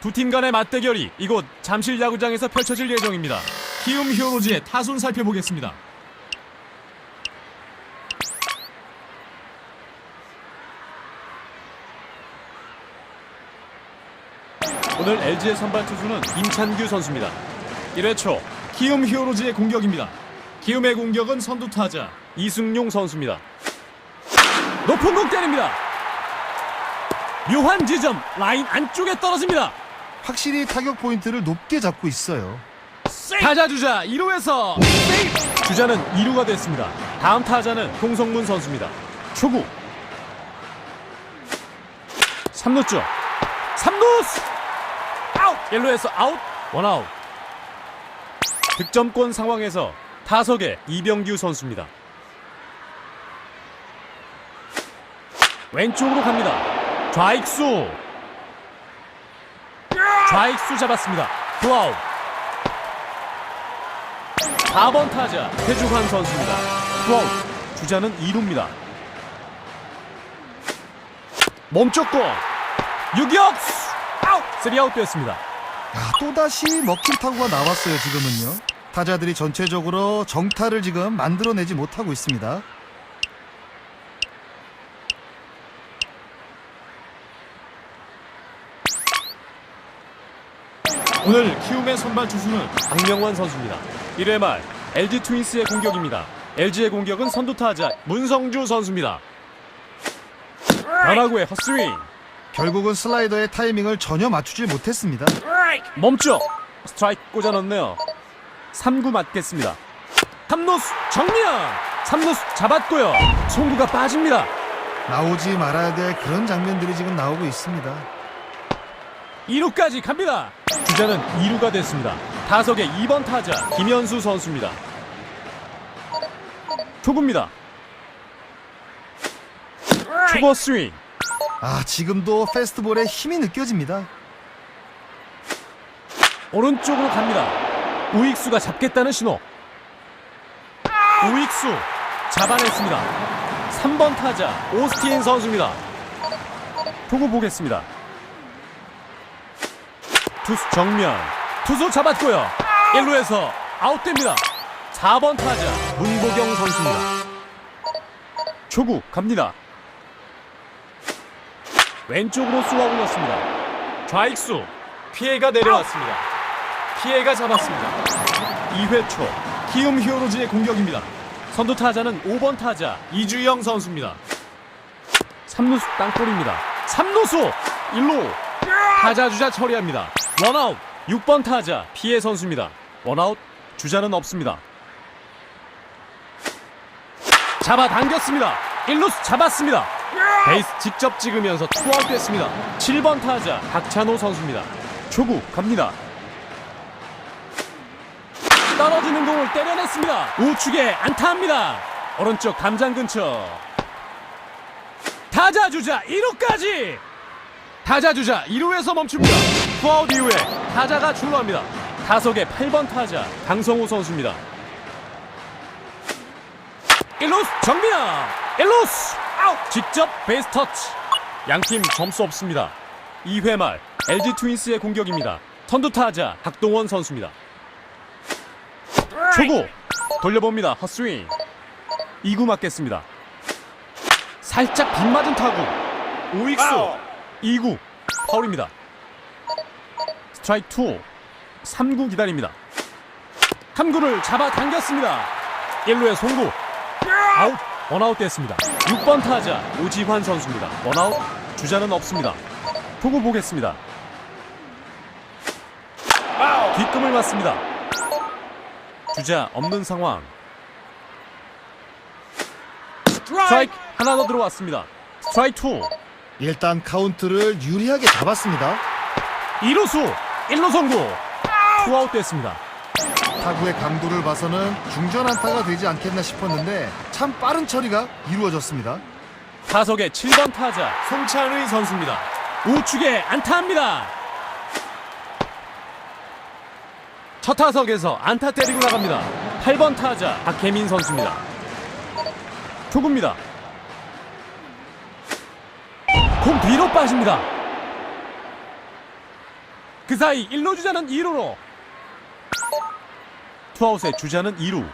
두 팀 간의 맞대결이 이곳 잠실 야구장에서 펼쳐질 예정입니다. 키움 히어로즈의 타순 살펴보겠습니다. 오늘 LG의 선발 투수는 임찬규 선수입니다. 1회 초 키움 히어로즈의 공격입니다. 키움의 공격은 선두 타자 이승용 선수입니다. 높은 공 때립니다. 묘한 지점 라인 안쪽에 떨어집니다. 확실히 타격 포인트를 높게 잡고 있어요. 타자 주자 1루에서 주자는 2루가 됐습니다. 다음 타자는 송성문 선수입니다. 초구 3루 쪽 3루스 아웃 1루에서 아웃 원아웃 득점권 상황에서 타석에 이병규 선수입니다. 왼쪽으로 갑니다. 좌익수 좌익수 잡았습니다. 블라우 4번 타자 최주환 선수입니다. 투아웃 주자는 2루입니다. 멈췄고 유격수 아웃 3아웃 됐습니다. 야, 또다시 먹힌 타구가 나왔어요, 지금은요. 타자들이 전체적으로 정타를 지금 만들어내지 못하고 있습니다. 오늘 키움의 선발 투수는 박명환 선수입니다. 1회 말 LG 트윈스의 공격입니다. LG의 공격은 선두 타자 문성주 선수입니다. 변화구의 헛스윙 결국은 슬라이더의 타이밍을 전혀 맞추지 못했습니다. 멈춰 스트라이크 꽂아 넣네요 3구 맞겠습니다 3루수 정면 3루수 잡았고요 송구가 빠집니다 나오지 말아야 될 그런 장면들이 지금 나오고 있습니다. 2루까지 갑니다 주자는 2루가 됐습니다 타석의 2번 타자 김현수 선수입니다 초구입니다 초보 스윙 아, 지금도 페스트볼에 힘이 느껴집니다. 오른쪽으로 갑니다. 우익수가 잡겠다는 신호. 우익수 잡아냈습니다. 3번 타자 오스틴 선수입니다. 투구 보겠습니다. 투수 정면 투수 잡았고요. 1루에서 아웃됩니다. 4번 타자 문보경 선수입니다. 초구 갑니다. 왼쪽으로 쏘아 올렸습니다. 좌익수 피해가 내려왔습니다. 피해가 잡았습니다. 2회 초 키움 히어로즈의 공격입니다. 선두 타자는 5번 타자 이주영 선수입니다. 3루수 땅볼입니다. 3루수 1루 타자 주자 처리합니다. 원아웃 6번 타자 피해 선수입니다. 원아웃 주자는 없습니다. 잡아당겼습니다. 1루수 잡았습니다. 베이스 직접 찍으면서 투아웃 됐습니다. 7번 타자 박찬호 선수입니다. 초구 갑니다. 떨어지는 공을 때려냈습니다. 우측에 안타합니다. 오른쪽 담장 근처. 타자 주자 1루까지. 타자 주자 1루에서 멈춥니다. 투아웃 이후에 타자가 출루합니다. 타석의 8번 타자 강성호 선수입니다. 1루스 정면 1루스! 아웃! 직접 베이스 터치! 양팀 점수 없습니다. 2회 말 LG 트윈스의 공격입니다. 선두 타자 박동원 선수입니다. 초구! 돌려봅니다. 헛스윙! 2구 맞겠습니다. 살짝 빗맞은 타구! 우익수! 2구! 파울입니다 스트라이크 2 3구 기다립니다. 3구를 잡아당겼습니다. 1루의 송구. 아웃 원아웃 됐습니다. 6번 타자 오지환 선수입니다. 원아웃 주자는 없습니다. 투구 보겠습니다. 뒷금을 맞습니다. 주자 없는 상황. 스트라이크! 하나 더 들어왔습니다. 스트라이크 2 일단 카운트를 유리하게 잡았습니다. 2루수 1루 송구 투아웃 됐습니다 타구의 강도를 봐서는 중전 안타가 되지 않겠나 싶었는데 참 빠른 처리가 이루어졌습니다. 타석의 7번 타자 송찬의 선수입니다. 우측에 안타합니다. 첫 타석에서 안타 때리고 나갑니다. 8번 타자 박혜민 선수입니다. 초구입니다. 공 뒤로 빠집니다. 그 사이 1루 주자는 2루로. 투아웃의 주자는 2루.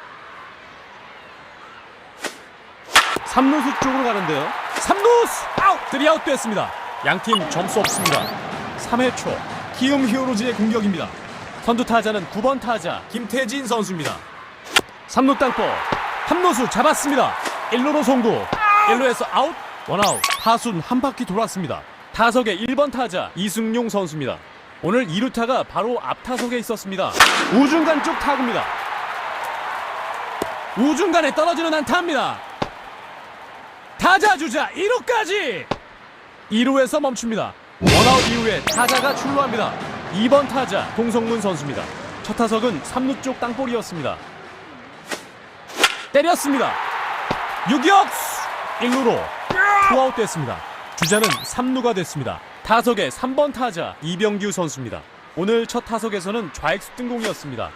3루수 쪽으로 가는데요. 3루수! 아웃! 3아웃 됐습니다. 양팀 점수 없습니다. 3회 초 키움 히어로즈의 공격입니다. 선두 타자는 9번 타자 김태진 선수입니다. 3루 땅볼 함노수 잡았습니다. 1루로 송구. 1루에서 아웃 원아웃. 타순 한 바퀴 돌았습니다. 타석의 1번 타자 이승용 선수입니다 오늘 2루타가 바로 앞 타석에 있었습니다. 우중간 쪽 타구입니다. 우중간에 떨어지는 안타입니다. 타자 주자 1루까지! 2루에서 멈춥니다. 원아웃 이후에 타자가 출루합니다. 2번 타자 동성문 선수입니다. 첫 타석은 3루 쪽 땅볼이었습니다. 때렸습니다. 유격수! 1루로 투아웃 됐습니다. 주자는 3루가 됐습니다. 타석의 3번 타자 이병규 선수입니다. 오늘 첫 타석에서는 좌익수 등공이었습니다.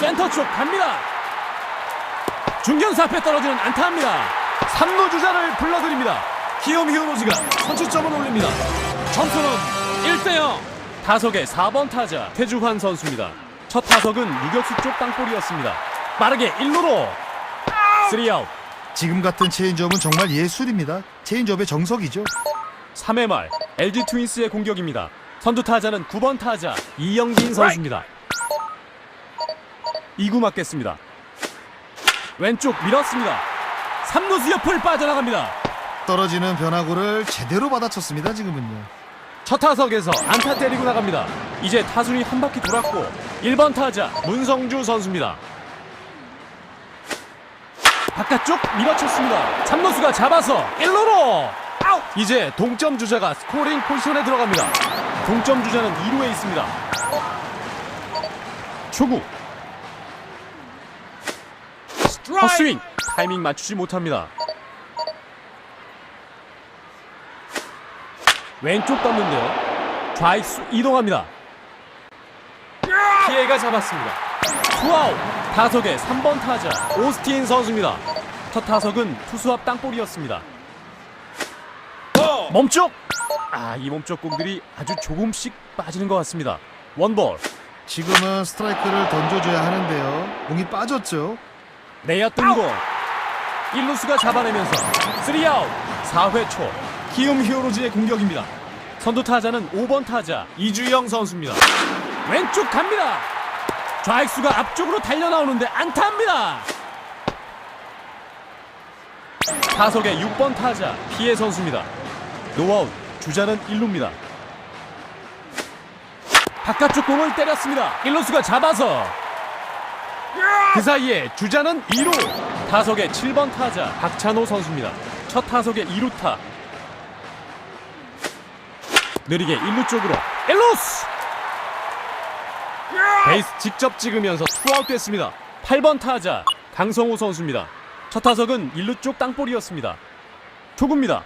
센터 쪽 갑니다. 중견수 앞에 떨어지는 안타입니다. 3루 주자를 불러드립니다. 키움 히어로즈가 선취점을 올립니다. 점수는 1대0. 타석의 4번 타자 태주환 선수입니다. 첫 타석은 유격수 쪽 땅볼이었습니다. 빠르게 1루로 3아웃 지금 같은 체인지업은 정말 예술입니다. 체인지업의 정석이죠. 3회 말 LG 트윈스의 공격입니다. 선두 타자는 9번 타자 이영진 선수입니다. 2구 맞겠습니다. 왼쪽 밀었습니다. 3루수 옆을 빠져나갑니다. 떨어지는 변화구를 제대로 받아쳤습니다. 지금은요. 첫 타석에서 안타 때리고 나갑니다. 이제 타순이 한 바퀴 돌았고 1번 타자 문성주 선수입니다. 바깥쪽 밀어쳤습니다. 3루수가 잡아서 1루로 아웃! 이제 동점 주자가 스코링 포지션에 들어갑니다. 동점 주자는 2루에 있습니다. 초구 헛스윙 타이밍 맞추지 못합니다. 왼쪽 떴는데요. 좌익수 이동합니다. 피해가 잡았습니다. 투아웃 타석의 3번 타자 오스틴 선수입니다. 첫 타석은 투수 앞 땅볼이었습니다. 몸쪽? 아 이 몸쪽 공들이 아주 조금씩 빠지는 것 같습니다. 원볼. 지금은 스트라이크를 던져줘야 하는데요. 공이 빠졌죠. 내야 뜬공 1루수가 잡아내면서 3아웃. 4회 초. 키움 히어로즈의 공격입니다. 선두 타자는 5번 타자 이주영 선수입니다. 왼쪽 갑니다. 좌익수가 앞쪽으로 달려 나오는데 안타입니다. 타석의 6번 타자 피해 선수입니다 노아웃 주자는 1루입니다. 바깥쪽 공을 때렸습니다. 1루수가 잡아서 그 사이에 주자는 2루. 타석의 7번 타자 박찬호 선수입니다. 첫 타석의 2루타. 느리게 1루 쪽으로 1루스 베이스 직접 찍으면서 투아웃 됐습니다. 8번 타자 강성호 선수입니다. 첫 타석은 1루 쪽 땅볼이었습니다. 초구입니다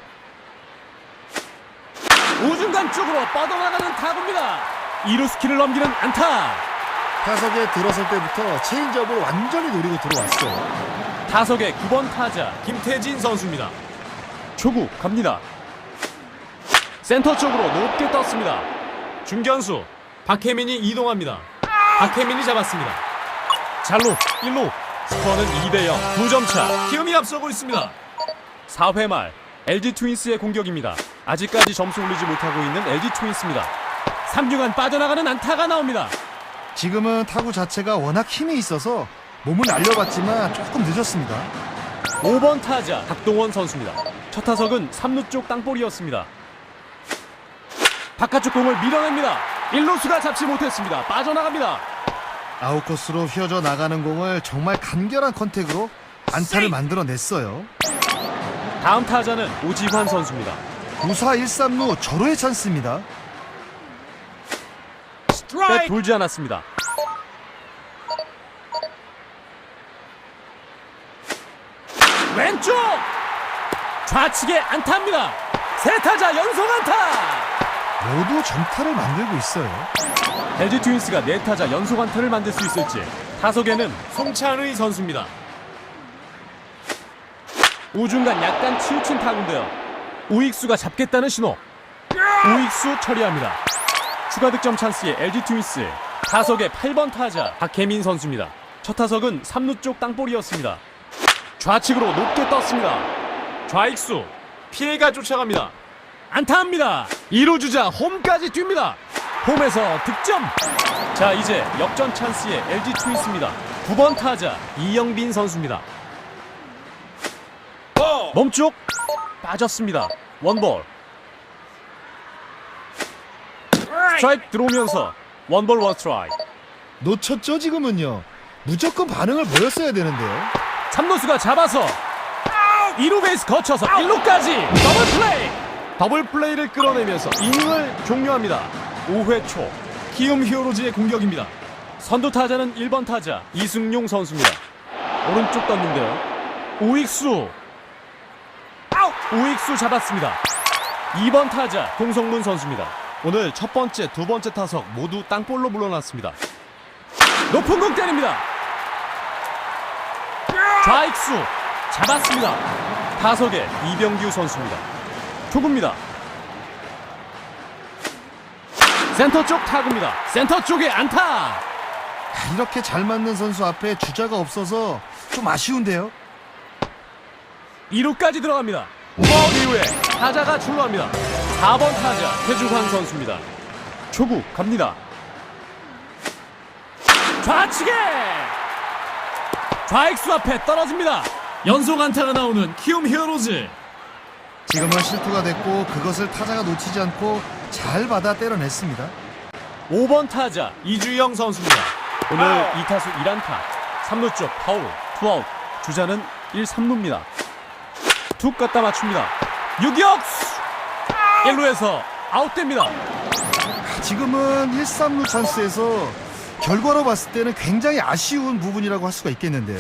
우중간 쪽으로 뻗어나가는 타구입니다 2루 스키를 넘기는 안타 타석에 들어설 때부터 체인지업을 완전히 노리고 들어왔어요. 타석의 9번 타자 김태진 선수입니다. 초구 갑니다. 센터 쪽으로 높게 떴습니다. 중견수 박혜민이 이동합니다. 박혜민이 잡았습니다. 잘로 1루 스코어는 2대0 2점 차 키움이 앞서고 있습니다. 4회 말 LG 트윈스의 공격입니다. 아직까지 점수 올리지 못하고 있는 LG 트윈스입니다. 3중간 빠져나가는 안타가 나옵니다. 지금은 타구 자체가 워낙 힘이 있어서 몸을 날려봤지만 조금 늦었습니다. 5번 타자 박동원 선수입니다. 첫 타석은 3루 쪽 땅볼이었습니다. 바깥쪽 공을 밀어냅니다. 1루수가 잡지 못했습니다. 빠져나갑니다. 아웃코스로 휘어져 나가는 공을 정말 간결한 컨택으로 안타를 만들어냈어요. 다음 타자는 오지환 선수입니다. 9사 1삼루 절호의 찬스입니다. 뺏 돌지 않았습니다. 왼쪽 좌측에 안타입니다. 세 타자 연속 안타. 모두 정타를 만들고 있어요. LG 트윈스가 네 타자 연속 안타를 만들 수 있을지 타석에는 송찬의 선수입니다. 우중간 약간 치우친 타구인데요. 우익수가 잡겠다는 신호. 우익수 처리합니다. 추가 득점 찬스의 LG 트윈스 타석의 8번 타자 박혜민 선수입니다. 첫 타석은 3루 쪽 땅볼이었습니다. 좌측으로 높게 떴습니다. 좌익수 피해가 쫓아갑니다. 안타합니다. 2루 주자 홈까지 뜁니다. 홈에서 득점. 자 이제 역전 찬스의 LG 트윈스입니다. 9번 타자 이영빈 선수입니다. 몸쪽 빠졌습니다. 원볼. 스트라이크 들어오면서 원볼 원스트라이크. 놓쳤죠 지금은요. 무조건 반응을 보였어야 되는데요. 3루수가 잡아서 2루 베이스 거쳐서 1루까지 더블 플레이 더블 플레이를 끌어내면서 이닝을 종료합니다 5회 초 키움 히어로즈의 공격입니다 선두 타자는 1번 타자 이승용 선수입니다 오른쪽 떴는데요 우익수 우익수 잡았습니다 2번 타자 공성문 선수입니다 오늘 첫 번째 두 번째 타석 모두 땅볼로 물러났습니다 높은 공 때립니다 좌익수 잡았습니다. 타석에 이병규 선수입니다. 초구입니다. 센터 쪽 타구입니다. 센터 쪽에 안타. 이렇게 잘 맞는 선수 앞에 주자가 없어서 좀 아쉬운데요. 2루까지 들어갑니다. 파울 이후에 타자가 출루합니다. 4번 타자 최주환 선수입니다. 초구 갑니다. 좌측에 좌익수 앞에 떨어집니다. 연속 안타가 나오는 키움 히어로즈. 지금은 실투가 됐고 그것을 타자가 놓치지 않고 잘 받아 때려냈습니다. 5번 타자 이주영 선수입니다. 오늘 2타수 1안타, 3루 쪽 파울, 투아웃, 주자는 1, 3루입니다. 툭 갖다 맞춥니다. 유격수! 1루에서 아웃됩니다. 지금은 1, 3루 찬스에서 결과로 봤을 때는 굉장히 아쉬운 부분이라고 할 수가 있겠는데요.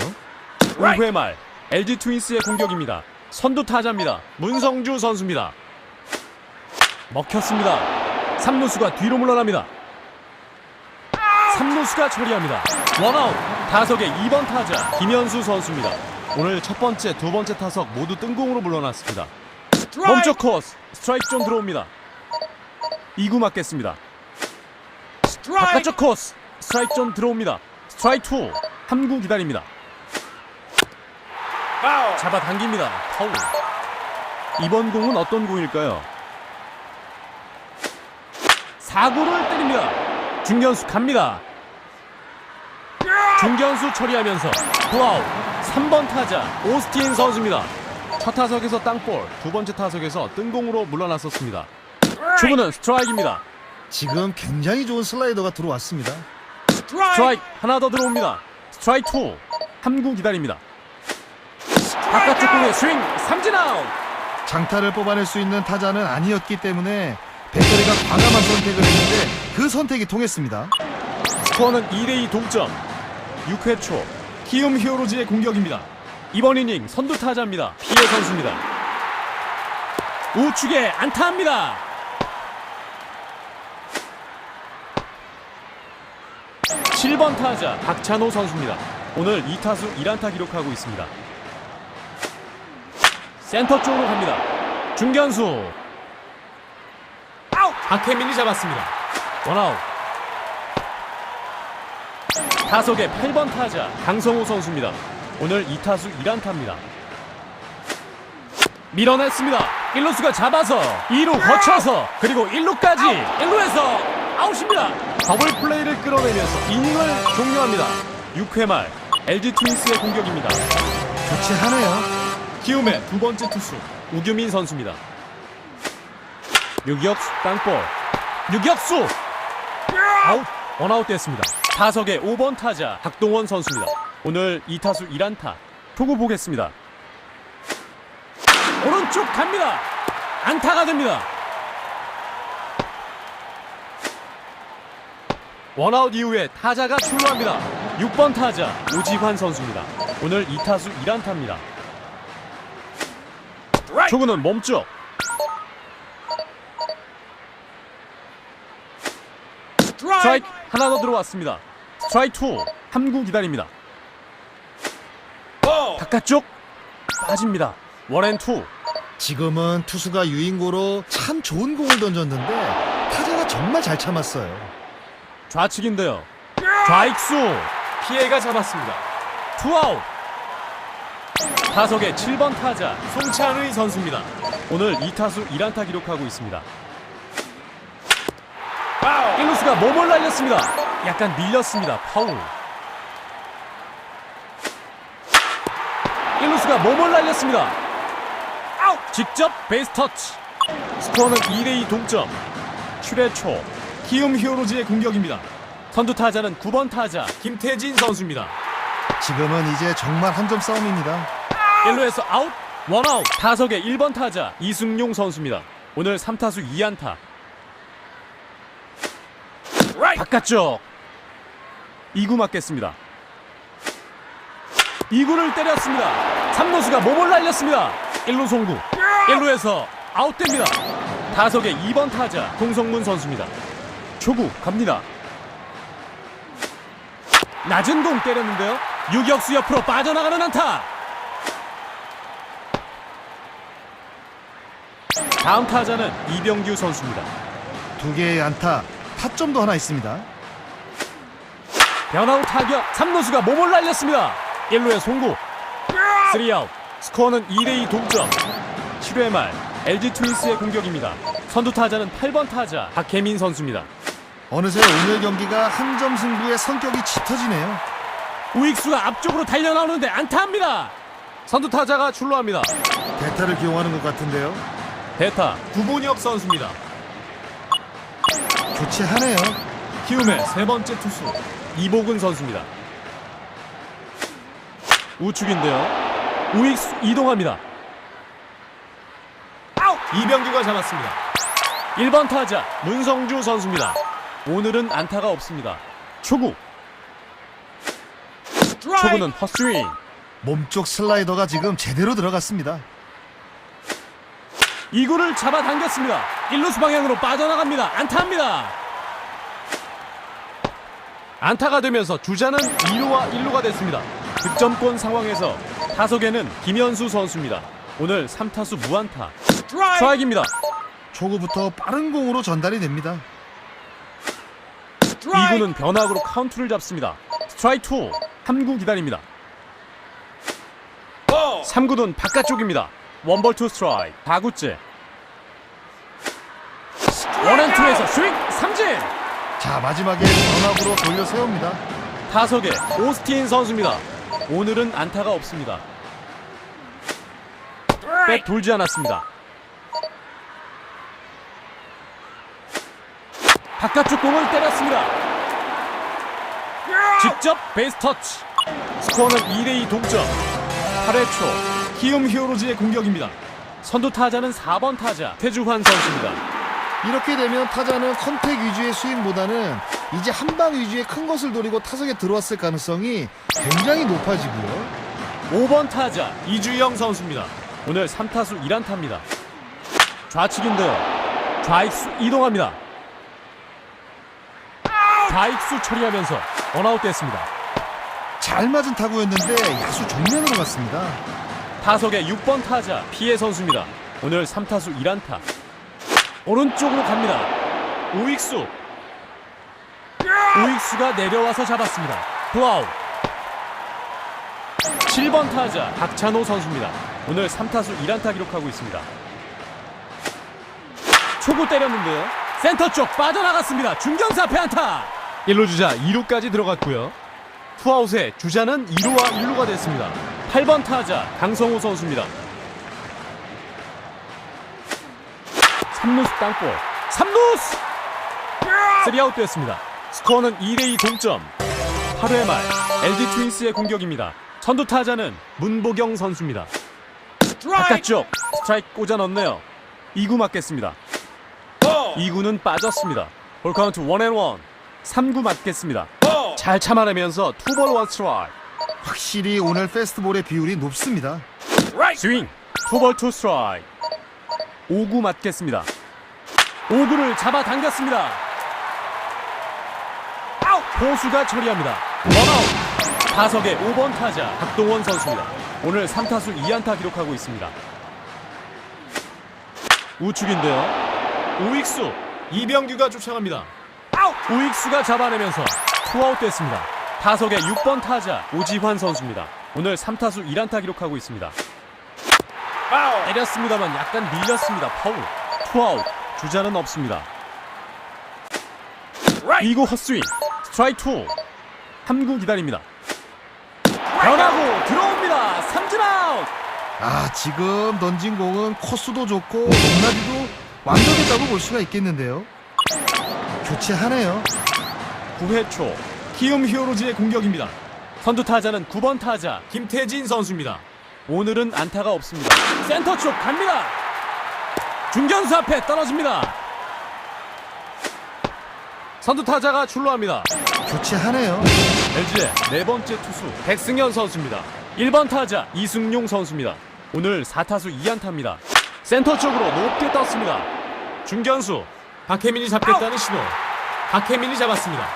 5회 말 LG 트윈스의 공격입니다. 선두 타자입니다. 문성주 선수입니다. 먹혔습니다. 3루수가 뒤로 물러납니다. 3루수가 처리합니다. 원아웃 타석의 2번 타자 김현수 선수입니다. 오늘 첫 번째, 두 번째 타석 모두 뜬공으로 물러났습니다. 멈쪽 코스 스트라이크 좀 들어옵니다. 2구 맞겠습니다. 바깥쪽 코스 스트라이크 좀 들어옵니다. 스트라이크 2 3구 기다립니다. 잡아당깁니다. 파울. 이번 공은 어떤 공일까요? 4구를 때립니다. 중견수 갑니다. 중견수 처리하면서 플라우 3번 타자 오스틴 선수입니다. 첫 타석에서 땅볼, 두 번째 타석에서 뜬공으로 물러났었습니다. 초구는 스트라이크입니다. 지금 굉장히 좋은 슬라이더가 들어왔습니다. 스트라이크 하나 더 들어옵니다. 스트라이크 2 3구 기다립니다. 바깥쪽 공의 스윙 삼진 아웃. 장타를 뽑아낼 수 있는 타자는 아니었기 때문에 배터리가 과감한 선택을 했는데 그 선택이 통했습니다. 스코어는 2대2 동점 6회 초 키움 히어로즈의 공격입니다. 이번 이닝 선두 타자입니다. 피해 선수입니다. 우측에 안타합니다. 칠 번 타자 박찬호 선수입니다. 오늘 2타수 1안타 기록하고 있습니다. 센터 쪽으로 갑니다. 중견수. 아웃! 박혜민이 잡았습니다. 원아웃 타석의 8번 타자 강성호 선수입니다. 오늘 2타수 1안타입니다. 밀어냈습니다. 1루수가 잡아서 2루 거쳐서 그리고 1루까지 1루에서 아웃입니다. 더블 플레이를 끌어내면서 이닝을 종료합니다. 6회 말 LG 트윈스의 공격입니다. 좋지 않아요. 키움의 두 번째 투수 우규민 선수입니다. 유격수 땅볼 유격수 아웃 원아웃 됐습니다. 타석의 5번 타자 박동원 선수입니다. 오늘 2타수 1안타 투구 보겠습니다. 오른쪽 갑니다. 안타가 됩니다. 원아웃 이후에 타자가 출루합니다. 6번 타자 오지환 선수입니다. 오늘 2타수 1안타입니다. 초구는 몸쪽 스트라이크 하나 더 들어왔습니다 스트라이크 2 3구 기다립니다 바깥쪽 빠집니다 원앤 투 지금은 투수가 유인고로 참 좋은 공을 던졌는데 타자가 정말 잘 참았어요. 좌측인데요. 좌익수 피해가 잡았습니다. 투아웃. 타석의 7번 타자 송찬의 선수입니다. 오늘 2타수 1안타 기록하고 있습니다. 1루수가 몸을 날렸습니다. 약간 밀렸습니다. 파울. 1루수가 몸을 날렸습니다. 아웃! 직접 베이스 터치. 스코어는 2대2 동점. 7회 초 키움 히어로즈의 공격입니다. 선두 타자는 9번 타자 김태진 선수입니다. 지금은 이제 정말 한 점 싸움입니다. 1루에서 아웃, 원아웃. 타석의 1번 타자 이승용 선수입니다. 오늘 3타수 2안타. 바깥쪽 2구 맞겠습니다. 2구를 때렸습니다. 3루수가 몸을 날렸습니다. 1루 송구. 1루에서 아웃됩니다. 타석의 2번 타자 동성문 선수입니다. 초구 갑니다. 낮은 공 때렸는데요. 유격수 옆으로 빠져나가는 안타. 다음 타자는 이병규 선수입니다. 두 개의 안타, 타점도 하나 있습니다. 변화우 타격 3루수가 몸을 날렸습니다. 1루에 송구. 3아웃. 스코어는 2대2 동점. 7회 말 LG 트윈스의 공격입니다. 선두 타자는 8번 타자 박혜민 선수입니다. 어느새 오늘 경기가 한 점 승부의 성격이 짙어지네요. 우익수가 앞쪽으로 달려나오는데 안타합니다. 선두 타자가 출루합니다. 대타를 기용하는 것 같은데요. 대타 구본혁 선수입니다 교체하네요. 키움의 세 번째 투수 이복은 선수입니다. 우측인데요. 우익수 이동합니다. 이병규가 잡았습니다. 1번 타자 문성주 선수입니다. 오늘은 안타가 없습니다. 초구. 초구는 헛스윙. 몸쪽 슬라이더가 지금 제대로 들어갔습니다. 2구를 잡아당겼습니다. 1루수 방향으로 빠져나갑니다. 안타합니다. 안타가 되면서 주자는 2루와 1루가 됐습니다. 득점권 상황에서 타석에는 김현수 선수입니다. 오늘 3타수 무안타. 스트라이크입니다. 초구부터 빠른 공으로 전달이 됩니다. 2구는 변화구로 카운트를 잡습니다. 스트라이크 2 3구 기다립니다. 3구는 바깥쪽입니다 원볼 투 스트라이크 4구째 원앤투에서 스윙 삼진 자 마지막에 변화구로 돌려 세웁니다. 타석에 오스틴 선수입니다. 오늘은 안타가 없습니다. 백 돌지 않았습니다. 바깥쪽 공을 때렸습니다. 직접 베이스 터치. 스코어는 2대2 동점. 8회 초 키움 히어로즈의 공격입니다. 선두 타자는 4번 타자 태주환 선수입니다. 이렇게 되면 타자는 컨택 위주의 스윙보다는 이제 한 방 위주의 큰 것을 노리고 타석에 들어왔을 가능성이 굉장히 높아지고요. 5번 타자 이주영 선수입니다. 오늘 3타수 1안타입니다. 좌측인데요. 좌익수 이동합니다. 좌익수 처리하면서 원아웃 됐습니다. 잘 맞은 타구였는데 야수 정면으로 갔습니다. 타석의 6번 타자 피해 선수입니다. 오늘 3타수 1안타. 오른쪽으로 갑니다. 우익수. 우익수가 내려와서 잡았습니다. 블아웃. 7번 타자 박찬호 선수입니다. 오늘 3타수 1안타 기록하고 있습니다. 초구 때렸는데요. 센터 쪽 빠져나갔습니다. 중견사 앞에 안타. 1루 주자 2루까지 들어갔고요. 투아웃에 주자는 2루와 1루가 됐습니다. 8번 타자 강성호 선수입니다. 3루수 땅볼 3루수 3아웃 됐습니다. 스코어는 2대2 동점 8회 말 LG 트윈스의 공격입니다. 선두 타자는 문보경 선수입니다. 바깥쪽 스트라이크 꽂아 넣네요. 2구 맞겠습니다. 2구는 빠졌습니다. 볼 카운트 원앤원 3구 맞겠습니다. 잘 참아내면서 투볼 원 스트라이크 확실히 오늘 페스트볼의 비율이 높습니다. 스윙 투볼 투 스트라이크. 5구 맞겠습니다. 5구를 잡아당겼습니다. 포수가 처리합니다. 원아웃. 타석의 5번 타자 박동원 선수입니다. 오늘 3타수 2안타 기록하고 있습니다. 우측인데요. 우익수 이병규가 쫓아갑니다. 우익수가 잡아내면서 투아웃 됐습니다. 타석의 6번 타자 오지환 선수입니다. 오늘 3타수 1안타 기록하고 있습니다. 때렸습니다만 약간 밀렸습니다. 파울. 투아웃. 주자는 없습니다. 2구 헛스윙. 스트라이크 2. 3구 기다립니다. 변하고 들어옵니다. 삼진 아웃. 아 지금 던진 공은 코스도 좋고 높낮이도 완벽했다고 볼 수가 있겠는데요. 교체하네요. 9회 초 키움 히어로즈의 공격입니다. 선두 타자는 9번 타자 김태진 선수입니다. 오늘은 안타가 없습니다. 센터 쪽 갑니다. 중견수 앞에 떨어집니다. 선두 타자가 출루합니다. 교체하네요. LG의 네 번째 투수 백승현 선수입니다. 1번 타자 이승용 선수입니다. 오늘 4타수 2안타입니다. 센터 쪽으로 높게 떴습니다. 중견수 박혜민이 잡겠다는 신호. 박혜민이 잡았습니다.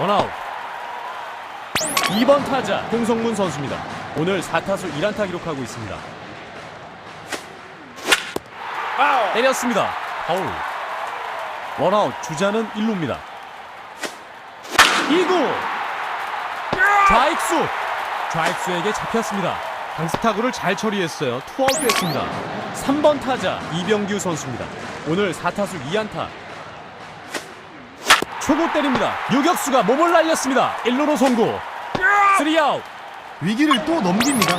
원아웃. 2번 타자 홍성문 선수입니다. 오늘 4타수 1안타 기록하고 있습니다. 때렸습니다. 파울. 원아웃 주자는 1루입니다. 2구 좌익수 좌익수에게 잡혔습니다 강스타구를 잘 처리했어요 투아웃 됐습니다 3번 타자 이병규 선수입니다 오늘 4타수 2안타 초구 때립니다. 유격수가 몸을 날렸습니다. 1루로 송구. 3아웃. 위기를 또 넘깁니다.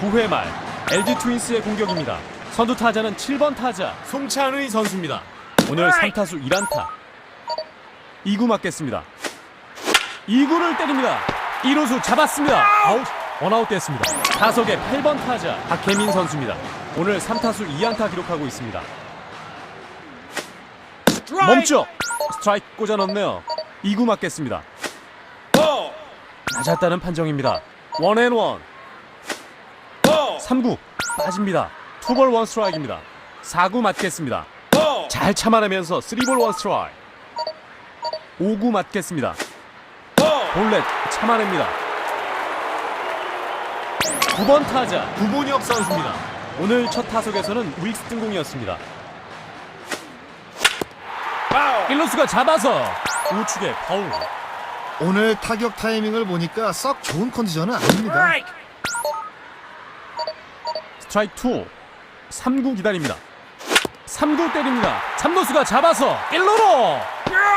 9회 말. LG 트윈스의 공격입니다. 선두 타자는 7번 타자 송찬의 선수입니다. 오늘 3타수 1안타. 2구 맞겠습니다. 2구를 때립니다. 1루수 잡았습니다. 아웃. 원아웃 됐습니다. 타석의 8번 타자 박혜민 선수입니다. 오늘 3타수 2안타 기록하고 있습니다 멈춰! 스트라이크 꽂아 넣네요. 2구 맞겠습니다. 맞았다는 판정입니다. 원앤원. 3구. 빠집니다. 투볼 원 스트라이크입니다. 4구 맞겠습니다. 잘 참아내면서 3볼 원 스트라이크. 5구 맞겠습니다. 볼넷 참아냅니다. 9번 타자 구본혁 선수입니다. 오늘 첫 타석에서는 우익수 등공이었습니다 1루수가 잡아서 우측에 파울. 오늘 타격 타이밍을 보니까 썩 좋은 컨디션은 아닙니다. 스트라이크 2 3구 기다립니다. 3구 때립니다. 3루수가 잡아서 1루로!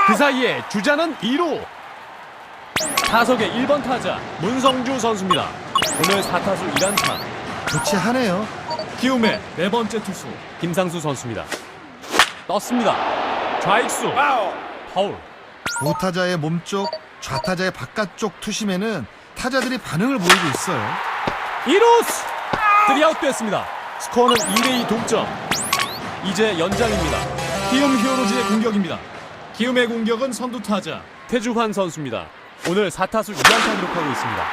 그 사이에 주자는 2루. 타석의 1번 타자 문성주 선수입니다. 오늘 4타수 1안타. 교체하네요. 키움의 네 번째 투수 김상수 선수입니다. 떴습니다 좌익수. 파울. 우타자의 몸쪽, 좌타자의 바깥쪽 투심에는 타자들이 반응을 보이고 있어요. 2루스! 3아웃 됐습니다. 스코어는 2대2 동점. 이제 연장입니다. 키움 히어로즈의 공격입니다. 키움의 공격은 선두 타자 태주환 선수입니다. 오늘 4타수 2안타 기록하고 있습니다.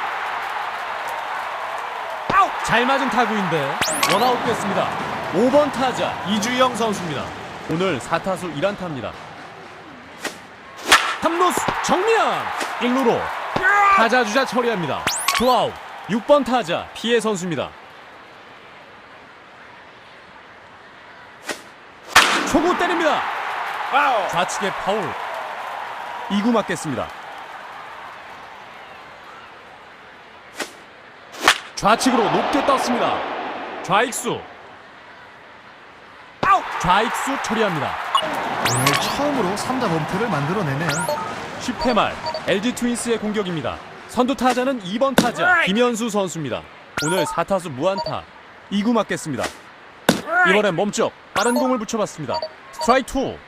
잘 맞은 타구인데 원아웃 됐습니다. 5번 타자 이주영 선수입니다 오늘 4타수 1안타입니다. 3루수 정면 1루로 타자 주자 처리합니다. 투아웃. 6번 타자 피해 선수입니다. 초구 때립니다. 좌측에 파울. 2구 맞겠습니다. 좌측으로 높게 떴습니다. 좌익수 좌익수 처리합니다 오늘 처음으로 3자 범퇴를 만들어내네요. 10회 말 LG 트윈스의 공격입니다. 선두 타자는 2번 타자 김현수 선수입니다. 오늘 4타수 무안타 2구 맞겠습니다. 이번엔 몸쪽 빠른 공을 붙여봤습니다. 스트라이크 2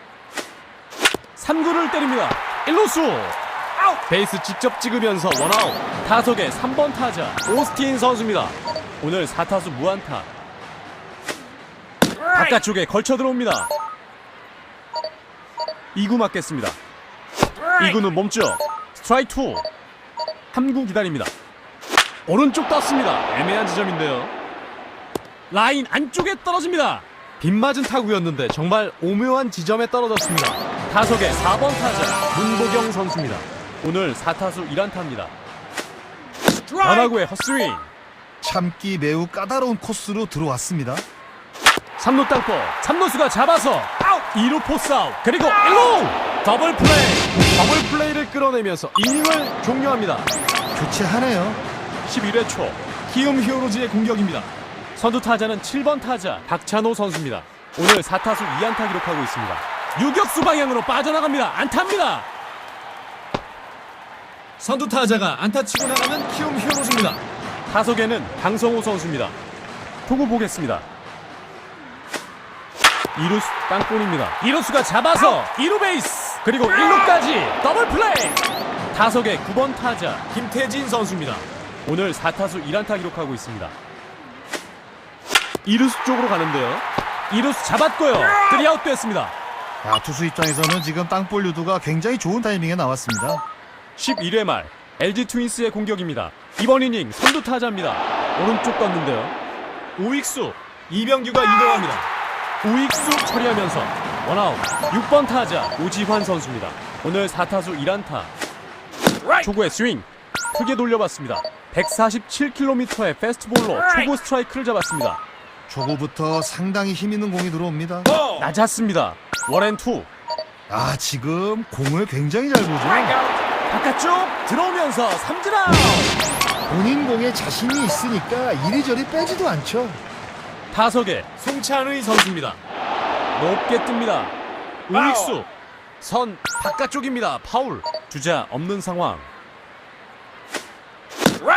3구를 때립니다. 1루수 베이스 직접 찍으면서 원아웃 타석의 3번 타자 오스틴 선수입니다. 오늘 4타수 무안타 바깥쪽에 걸쳐 들어옵니다. 2구 맞겠습니다. 2구는 몸쪽 스트라이크 2 3구 기다립니다. 오른쪽 떴습니다. 애매한 지점인데요. 라인 안쪽에 떨어집니다. 빗맞은 타구였는데 정말 오묘한 지점에 떨어졌습니다. 타석의 4번 타자 문보경 선수입니다. 오늘 4타수 1안타입니다. 변화구의 헛스윙. 참기 매우 까다로운 코스로 들어왔습니다. 3루 땅볼. 3루수가 잡아서 아웃! 2루 포스 아웃. 그리고 1루! 더블 플레이. 더블 플레이를 끌어내면서 이닝을 종료합니다. 교체하네요. 11회 초 키움 히어로즈의 공격입니다. 선두 타자는 7번 타자 박찬호 선수입니다. 오늘 4타수 2안타 기록하고 있습니다. 유격수 방향으로 빠져나갑니다. 안타입니다. 선두 타자가 안타 치고 나가는 키움 히어로즈입니다. 타석에는 강성호 선수입니다. 투구 보겠습니다 2루수 땅볼입니다 2루수가 잡아서 2루 베이스 그리고 1루까지 더블 플레이 타석의 9번 타자 김태진 선수입니다 오늘 4타수 1안타 기록하고 있습니다 2루수 쪽으로 가는데요 2루수 잡았고요 3아웃 됐습니다 아, 투수 입장에서는 지금 땅볼 유도가 굉장히 좋은 타이밍에 나왔습니다. 11회 말 LG 트윈스의 공격입니다. 이번 이닝 선두 타자입니다. 오른쪽 떴는데요. 우익수 이병규가 이동합니다. 우익수 처리하면서 원아웃 6번 타자 오지환 선수입니다. 오늘 4타수 1안타. 초구의 스윙 크게 돌려봤습니다. 147km의 패스트볼로 초구 스트라이크를 잡았습니다. 초구부터 상당히 힘 있는 공이 들어옵니다. 낮았습니다. 원앤투 아, 지금 공을 굉장히 잘 보죠. 바깥쪽 들어오면서 삼진아웃 본인 공에 자신이 있으니까 이리저리 빼지도 않죠. 타석에 송찬의 선수입니다. 높게 뜹니다. 우익수 선 바깥쪽입니다. 파울 주자 없는 상황.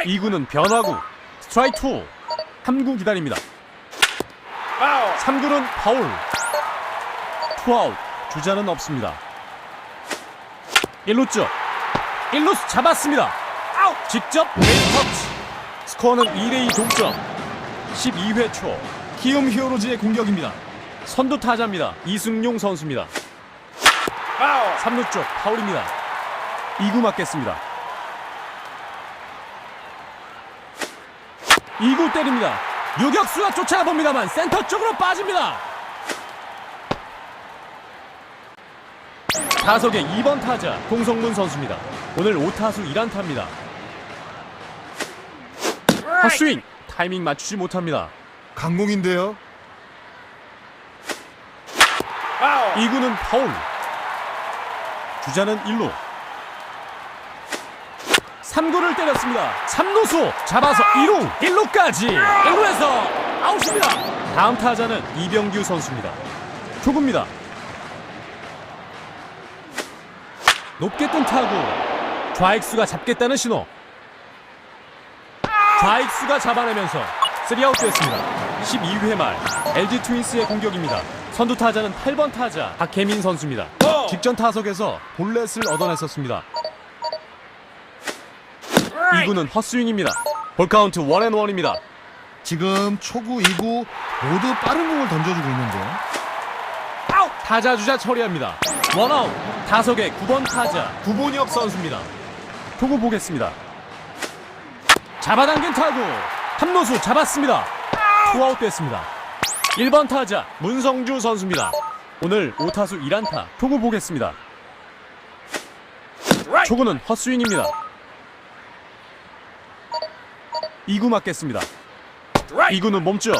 2구는 변화구 스트라이크 2 3구 기다립니다. 3구는 파울 투아웃 주자는 없습니다. 1루쪽 1루수 잡았습니다. 직접 베이스 터치 스코어는 2대2 동점 12회 초 키움 히어로즈의 공격입니다. 선두 타자입니다. 이승용 선수입니다. 3루 쪽 파울입니다. 2구 맞겠습니다. 2구 때립니다. 유격수가 쫓아가 봅니다만 센터 쪽으로 빠집니다. 타석의 2번 타자 공성문 선수입니다. 오늘 5타수 1안타입니다. 헛스윙 타이밍 맞추지 못합니다. 강공인데요. 2구는 파울. 주자는 1루. 3구를 때렸습니다. 3루수 잡아서 2루, 1루까지. 1루에서 아웃입니다. 다음 타자는 이병규 선수입니다. 초구입니다. 높게 뜬 타구. 좌익수가 잡겠다는 신호. 좌익수가 잡아내면서 3아웃 됐습니다. 12회 말 LG 트윈스의 공격입니다. 선두 타자는 8번 타자 박혜민 선수입니다. 직전 타석에서 볼넷을 얻어냈었습니다. 2구는 헛스윙입니다. 볼카운트 원앤원입니다. 지금 초구, 2구 모두 빠른 공을 던져주고 있는데요. 타자 주자 처리합니다. 원아웃 타석의 9번 타자 구본혁 선수입니다. 초구 보겠습니다. 잡아당긴 타구 함노수 잡았습니다. 투아웃 됐습니다. 1번 타자 문성주 선수입니다. 오늘 5타수 1안타 초구 보겠습니다. 초구는 헛스윙입니다. 2구 맞겠습니다. 2구는 몸쪽